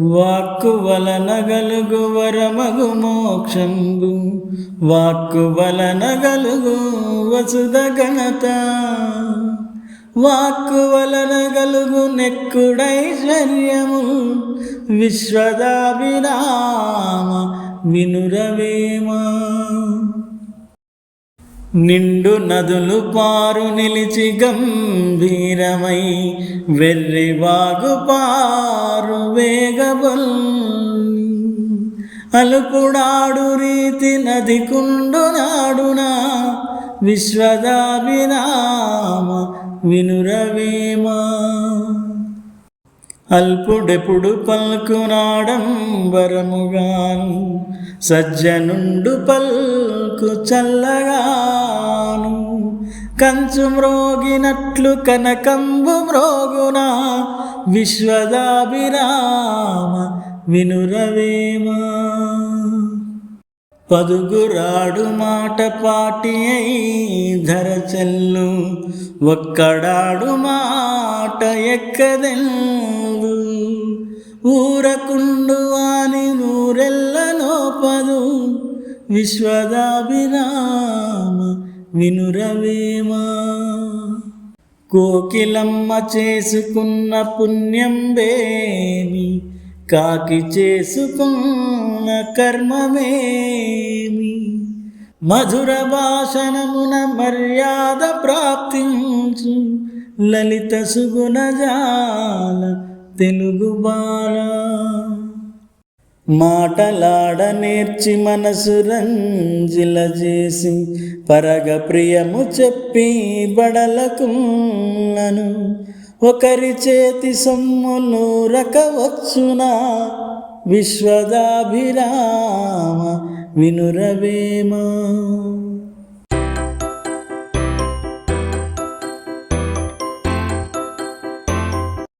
వాక్కు వలన గలుగు వరమగు మోక్షంబు. వాక్కు వలన గలుగు వసుద ఘనత. వాక్కు వలన గలుగు నెక్కుడైశ్వర్యము విశ్వదాభిరామ వినురవేమా. నిండు నదులు పారు నిలిచి గంభీరమై వెర్రి వాగు పారు వేగబల్ అలుపుడాడు రీతి నది కుండు నాడునా విశ్వదాభిరామ వినురవేమా. అల్పుడెప్పుడు పల్కునాడంబరముగాను సజ్జనుండు పల్కు చల్లగా కంచు మ్రోగినట్లు కనకంబు మ్రోగునా విశ్వదాభిరామ వినురవేమా. పదుగురాడు మాట పాటి అయి ధర చెల్లు ఒక్కడాడు మాట ఎక్కదెల్లు. ఊరకుండు వాని నూరెల్ల నోపదు విశ్వదాభిరామ వినురవేమా కోకిలమ్మ చేసుకున్న పుణ్యం బేమి కాకి చేసుకున్న కర్మమేమి? మధుర భాషణమున మర్యాద ప్రాప్తించు లలిత సుగుణజాల తెలుగు బాలా. మాటలాడ నేర్చి మనసు రంజిల చేసి పరగ ప్రియము చెప్పి బడలకున్నను. ఒకరి చేతి సొమ్మును రకవచ్చునా? విశ్వదాభిరామ వినురవేమా?